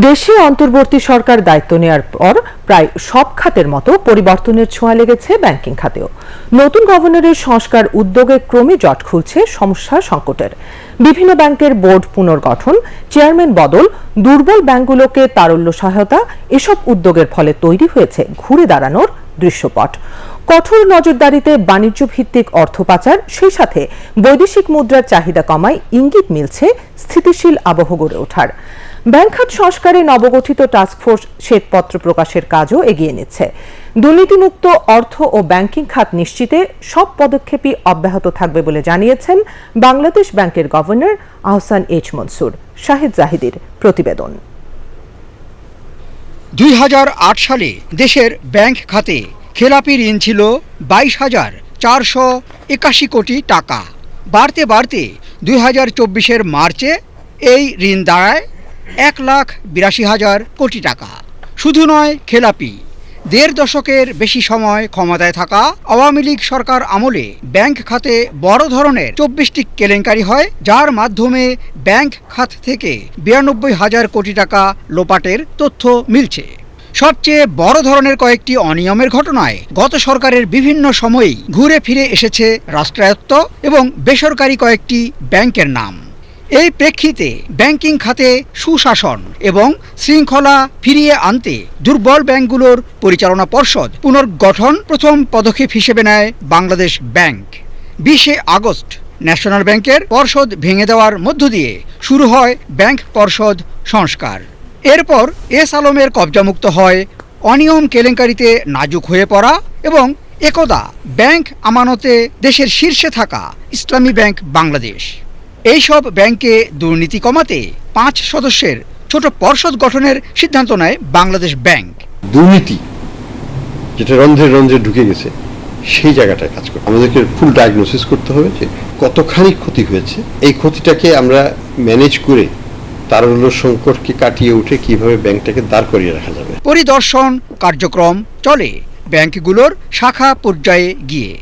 দেশে অন্তর্বর্তী সরকার দায়িত্ব নেওয়ার পর প্রায় সব খাতের মতো পরিবর্তনের ছোঁয়া লেগেছে ব্যাংকিং খাতেও। নতুন গভর্নরের সংস্কার উদ্যোগে ক্রমে জট খুলছে সমস্যা সংকটের। বিভিন্ন ব্যাংকের বোর্ড পুনর্গঠন, চেয়ারম্যান বদল, দুর্বল ব্যাংকগুলোকে তারল্য সহায়তা, এসব উদ্যোগের ফলে তৈরি হয়েছে ঘুরে দাঁড়ানোর দৃশ্যপট। কঠোর নজরদারিতে বাণিজ্য ভিত্তিক অর্থ পাচার, সেই সাথে বৈদেশিক মুদ্রার চাহিদা কমায় ইঙ্গিত মিলছে স্থিতিশীল আবহ গড়ে ওঠার। ব্যাংক খাত সংস্কারে নবগঠিত টাস্কফোর্স শ্বেতপত্র প্রকাশের কাজও এগিয়ে নিচ্ছে। দুর্নীতিমুক্ত অর্থ ও ব্যাংকিং খাত নিশ্চিতে সব পদক্ষেপই অব্যাহত থাকবে বলে জানিয়েছেন বাংলাদেশ ব্যাংকের গভর্নর আহসান এইচ মনসুর, শাহিদ জাহিদের প্রতিবেদন। দুই হাজার আট সালে দেশের ব্যাংক খাতে খেলাপি ঋণ ছিল বাইশ হাজার চারশো একাশি কোটি টাকা। বাড়তে বাড়তে দুই হাজার চব্বিশের মার্চে এই ঋণ দাঁড়ায় এক লাখ বিরাশি হাজার কোটি টাকা। শুধু নয়, খেলাপি। দেড় দশকের বেশি সময় ক্ষমতায় থাকা আওয়ামী লীগ সরকার আমলে ব্যাংক খাতে বড় ধরনের চব্বিশটি কেলেঙ্কারি হয়, যার মাধ্যমে ব্যাংক খাত থেকে বিরানব্বই হাজার কোটি টাকা লোপাটের তথ্য মিলছে। সবচেয়ে বড় ধরনের কয়েকটি অনিয়মের ঘটনায় গত সরকারের বিভিন্ন সময়েই ঘুরে ফিরে এসেছে রাষ্ট্রায়ত্ত এবং বেসরকারি কয়েকটি ব্যাংকের নাম। এই প্রেক্ষিতে ব্যাংকিং খাতে সুশাসন এবং শৃঙ্খলা ফিরিয়ে আনতে দুর্বল ব্যাংকগুলোর পরিচালনা পর্ষদ পুনর্গঠন প্রথম পদক্ষেপ হিসেবে নেয় বাংলাদেশ ব্যাংক। বিশে আগস্ট ন্যাশনাল ব্যাংকের পর্ষদ ভেঙে দেওয়ার মধ্য দিয়ে শুরু হয় ব্যাংক পর্ষদ সংস্কার। এরপর এস আলমের কবজামুক্ত হয়, অনিয়ম কেলেঙ্কারিতে নাজুক হয়ে পড়া এবং একদা ব্যাংক আমানতে দেশের শীর্ষে থাকা ইসলামী ব্যাংক বাংলাদেশ। এইসব ব্যাংকে দুর্নীতি কমাতে পাঁচ সদস্যের ছোট পর্ষদ গঠনের সিদ্ধান্ত নেয় বাংলাদেশ ব্যাংক। দুর্নীতি যেটা রন্ধ্রে রন্ধ্রে ঢুকে গেছে সেই জায়গাটায় কাজ করতে আমাদেরকে ফুল ডায়াগনোসিস করতে হবে যে কতখানি ক্ষতি হয়েছে। এই ক্ষতিটাকে আমরা ম্যানেজ করে তারল্য সংকটকে কাটিয়ে উঠে কীভাবে ব্যাংকটাকে দাঁড় করিয়ে রাখা যাবে। পরিদর্শন কার্যক্রম চলে ব্যাংকগুলোর শাখা পর্যায়ে গিয়ে।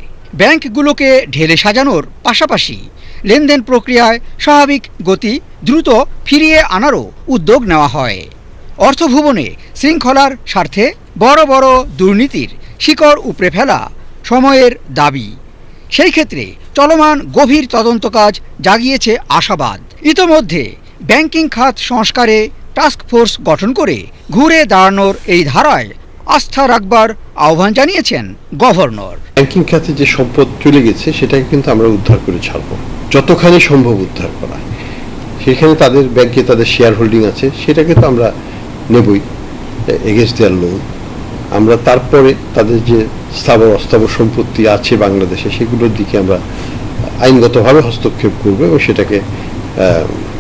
ব্যাংকগুলোকে ঢেলে সাজানোর পাশাপাশি লেনদেন প্রক্রিয়ায় স্বাভাবিক গতি দ্রুত ফিরিয়ে আনারও উদ্যোগ নেওয়া হয়। অর্থভুবনে শৃঙ্খলার স্বার্থে বড় বড় দুর্নীতির শিকড় উপড়ে ফেলা সময়ের দাবি। সেই ক্ষেত্রে চলমান গভীর তদন্ত কাজ জাগিয়েছে আশাবাদ। ইতোমধ্যে ব্যাংকিং খাত সংস্কারে টাস্ক ফোর্স গঠন করে ঘুরে দাঁড়ানোর এই ধারায় আস্থা রাখবার আহ্বান জানিয়েছেন গভর্নর। ব্যাংকিং খাতে যে সম্পদ চলে গেছে, সেটাকে কিন্তু আমরা উদ্ধার করে ছাড়বো। যতখানি সম্ভব উদ্ধার করা। সেখানে তাদের ব্যাংকে তাদের শেয়ার হোল্ডিং আছে, সেটাকে তো আমরা নেবই এগেন্স্ট দেয়ার লোন আমরা তারপরে তাদের যে স্থাবর অস্থাবর সম্পত্তি আছে বাংলাদেশে, সেগুলোর দিকে আমরা আইনগতভাবে হস্তক্ষেপ করব এবং সেটাকে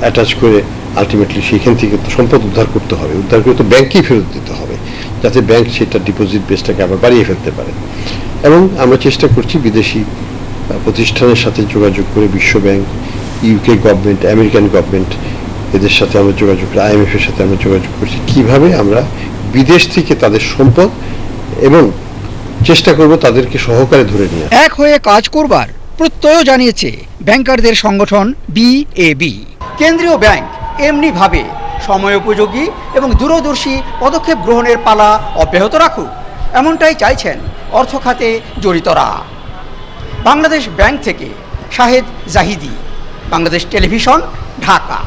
অ্যাটাচ করে আলটিমেটলি সেখান থেকে তো সম্পদ উদ্ধার করতে হবে। উদ্ধার করে তো ব্যাংকেই ফেরত দিতে হবে, যাতে ব্যাংক সেটা ডিপোজিট বেসটাকে আবার বাড়িয়ে ফেলতে পারে। এবং আমরা চেষ্টা করছি বিদেশি প্রতিষ্ঠানের সাথে যোগাযোগ করে বিশ্ব bank UK government American government এদের সাথে আমরা যোগাযোগ করে আইএমএফ এর সাথে আমরা যোগাযোগ করছি। কীভাবে আমরা বিদেশ থেকে তাদের সম্পদ এবং চেষ্টা করব তাদেরকে সহকারে ধরে নিয়ে এক হয়ে কাজ করবার প্রত্যয় জানিয়েছে ব্যাংকারদের সংগঠন বিএবি কেন্দ্রীয় ব্যাংক এমনিভাবে সময়োপযোগী এবং দূরদর্শী পদক্ষেপ গ্রহণের পালা অব্যাহত রাখুক, এমনটাই চাইছেন অর্থ খাতে জড়িতরা। বাংলাদেশ ব্যাংক থেকে শাহেদ জাহিদি বাংলাদেশ টেলিভিশন ঢাকা।